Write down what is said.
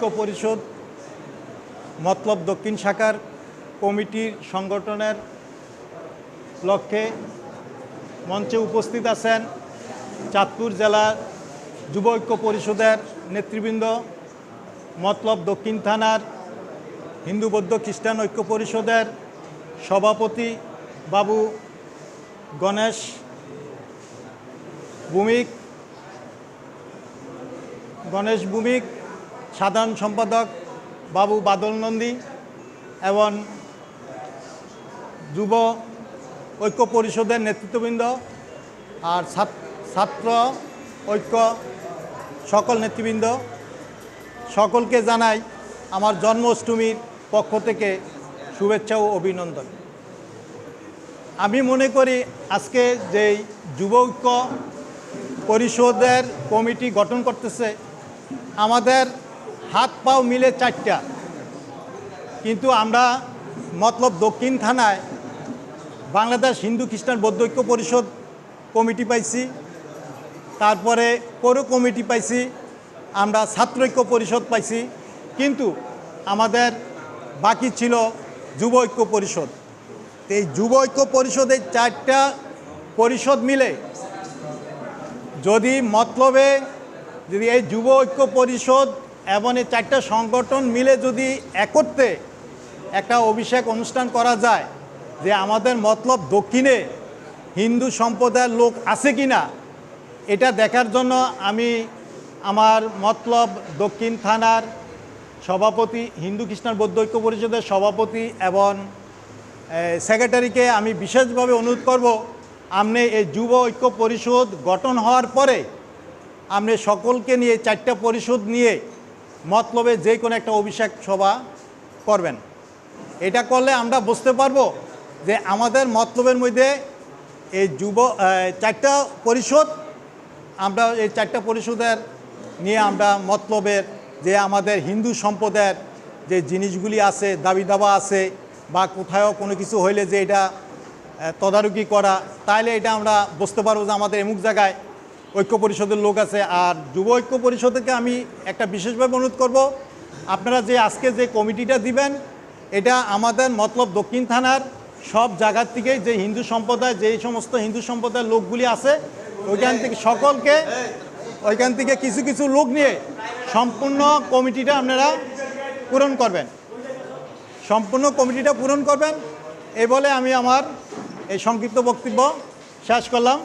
ঐক্য পরিষদ, মতলব দক্ষিণ শাখার কমিটির সংগঠনের লক্ষ্যে মঞ্চে উপস্থিত আছেন চাঁদপুর জেলার যুব ঐক্য পরিষদের নেতৃবৃন্দ, মতলব দক্ষিণ থানার হিন্দু বৌদ্ধ খ্রিস্টান ঐক্য পরিষদের সভাপতি বাবু গণেশ ভূমিক গণেশ ভূমিক সাধারণ সম্পাদক বাবু বাদল নন্দী এবং যুব ঐক্য পরিষদের নেতৃত্ববৃন্দ আর ছাত্র ঐক্য সকল নেতৃবৃন্দ, সকলকে জানাই আমার জন্মাষ্টমীর পক্ষ থেকে শুভেচ্ছা ও অভিনন্দন। আমি মনে করি আজকে যেই যুব ঐক্য পরিষদের কমিটি গঠন করতেছে, আমাদের হাত পাও মিলে চারটা। কিন্তু আমরা মতলব দক্ষিণ থানায় বাংলাদেশ হিন্দু খ্রিস্টান বৌদ্ধ ঐক্য পরিষদ কমিটি পাইছি। তারপরে পৌর কমিটি পাইছি, আমরা ছাত্র ঐক্য পরিষদ পাইছি। কিন্তু আমাদের বাকি ছিল যুব ঐক্য পরিষদ। তো এই যুব ঐক্য পরিষদের চারটা পরিষদ মিলে যদি মতলবে যদি এই যুব ঐক্য পরিষদ এবং এই চারটা সংগঠন মিলে যদি একত্রে একটা অভিষেক অনুষ্ঠান করা যায় যে আমাদের মতলব দক্ষিণে হিন্দু সম্প্রদায়ের লোক আছে কি না এটা দেখার জন্য আমি আমার মতলব দক্ষিণ থানার সভাপতি, হিন্দু খ্রিস্টান বৌদ্ধ ঐক্য পরিষদের সভাপতি এবং সেক্রেটারিকে আমি বিশেষভাবে অনুরোধ করব আপনি এই যুব ঐক্য পরিষদ গঠন হওয়ার পরে আপনি সকলকে নিয়ে চারটা পরিষদ নিয়ে মতলবে যে কোনো একটা অভিষেক সভা করবেন। এটা করলে আমরা বুঝতে পারব যে আমাদের মতলবের মধ্যে এই যুব চারটা পরিষদ, আমরা এই চারটা পরিষদের নিয়ে আমরা মতলবের যে আমাদের হিন্দু সম্প্রদায়ের যে জিনিসগুলি আছে দাবি দাবা আছে, বা কোথাও কোনো কিছু হইলে যে এটা তদারকি করা তাহলে এটা আমরা বুঝতে পারব যে আমাদের এমুক জায়গায় ঐক্য পরিষদের লোক আছে, আর যুব ঐক্য পরিষদকে আমি একটা বিশেষভাবে অনুরোধ করব, আপনারা যে আজকে যে কমিটিটা দিবেন, এটা আমাদের মতলব দক্ষিণ থানার সব জায়গার থেকেই যে হিন্দু সম্প্রদায়, যেই সমস্ত হিন্দু সম্প্রদায়ের লোকগুলি আছে, ওইখান থেকে সকলকে, ওইখান থেকে কিছু কিছু লোক নিয়ে সম্পূর্ণ কমিটিটা আপনারা পূরণ করবেন। সম্পূর্ণ কমিটিটা পূরণ করবেন এই বলে আমি আমার এই সংক্ষিপ্ত বক্তব্য শেষ করলাম।